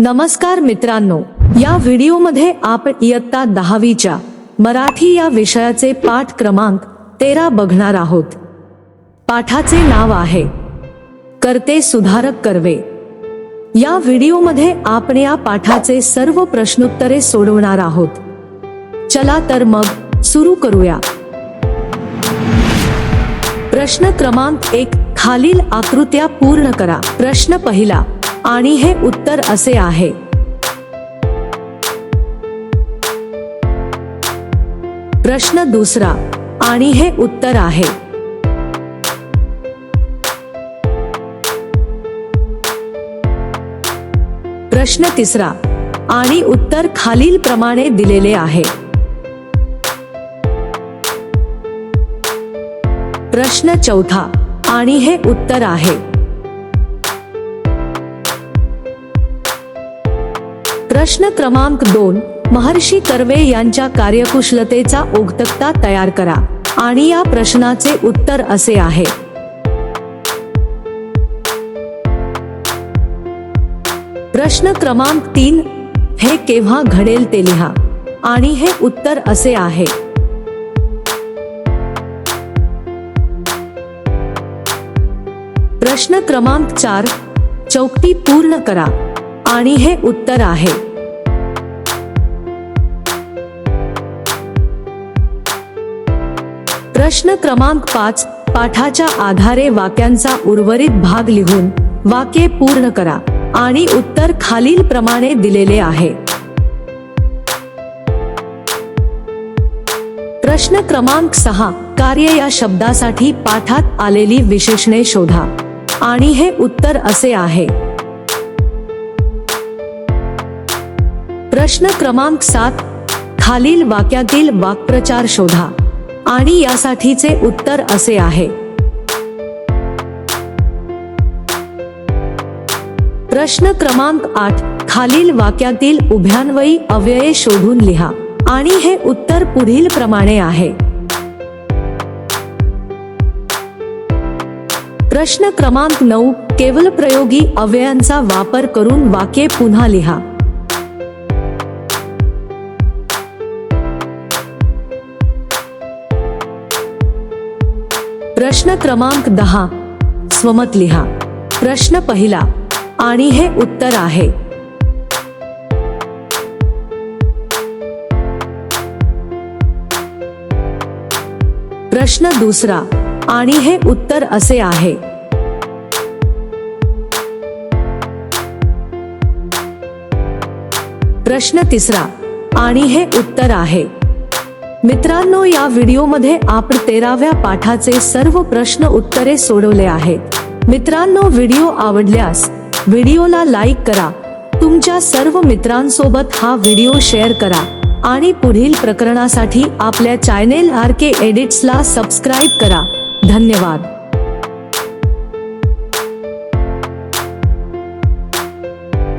नमस्कार मित्रांनो या व्हिडिओमध्ये आपण इयत्ता दहावीच्या मराठी या विषयाचे पाठ क्रमांक तेरा बघणार आहोत. पाठाचे नाव आहे करते सुधारक कर्वे. या व्हिडिओमध्ये आपण या पाठाचे सर्व प्रश्नोत्तरे सोडवणार आहोत. चला तर मग सुरू करूया. प्रश्न क्रमांक एक खालील आकृत्या पूर्ण करा. प्रश्न पहिला आणि हे उत्तर असे आहे. प्रश्न दुसरा, आणि हे उत्तर आहे. प्रश्न तिसरा, आणि उत्तर खालील प्रमाणे दिलेले आहे. प्रश्न चौथा, आणि हे उत्तर आहे. प्रश्न क्रमांक दोन महर्षी कर्वे यांच्या कार्यकुशलतेचा ओघतक्ता तयार करा आणि या प्रश्नाचे उत्तर असे आहे. प्रश्न क्रमांक तीन हे केव्हा घडेल ते लिहा आणि हे उत्तर असे आहे. प्रश्न क्रमांक चार चौकटी पूर्ण करा आणि हे उत्तर आहे. प्रश्न क्रमांक पाच पाठाच्या आधारे वाक्यांचा उर्वरित भाग लिहून वाक्ये पूर्ण करा आणि उत्तर खालील प्रमाणे दिलेले आहे. प्रश्न क्रमांक सहा कार्य या शब्दासाठी पाठात आलेली विशेषणे शोधा. आणि हे उत्तर असे आहे. प्रश्न क्रमांक सात खालील वाक्यातील वाक्प्रचार शोधा. आणि यासाठीचे उत्तर असे आहे. प्रश्न क्रमांक आठ खालील वाक्यातील उभ्यान्वयी अव्यये शोधून लिहा. आणि हे उत्तर पुढील प्रमाणे आहे. प्रश्न क्रमांक नऊ केवळ प्रयोगी अव्ययांचा वापर करून वाक्ये पुन्हा लिहा. प्रश्न क्रमांक दहा. स्वमत लिहा. प्रश्न पहिला. आणि हे उत्तर आहे. प्रश्न दुसरा. आणि हे उत्तर असे आहे. प्रश्न तिसरा. आणि हे उत्तर आहे. मित्रांनो या व्हिडिओमध्ये आपण तेराव्या पाठाचे सर्व प्रश्न उत्तरे सोडवले आहेत. मित्रांनो व्हिडिओ आवडल्यास व्हिडिओला लाईक करा. तुमच्या सर्व मित्रांसोबत हा व्हिडिओ शेअर करा आणि पुढील प्रकरणासाठी आपल्या चॅनेल आर के एडिट्सला सबस्क्राईब करा. धन्यवाद.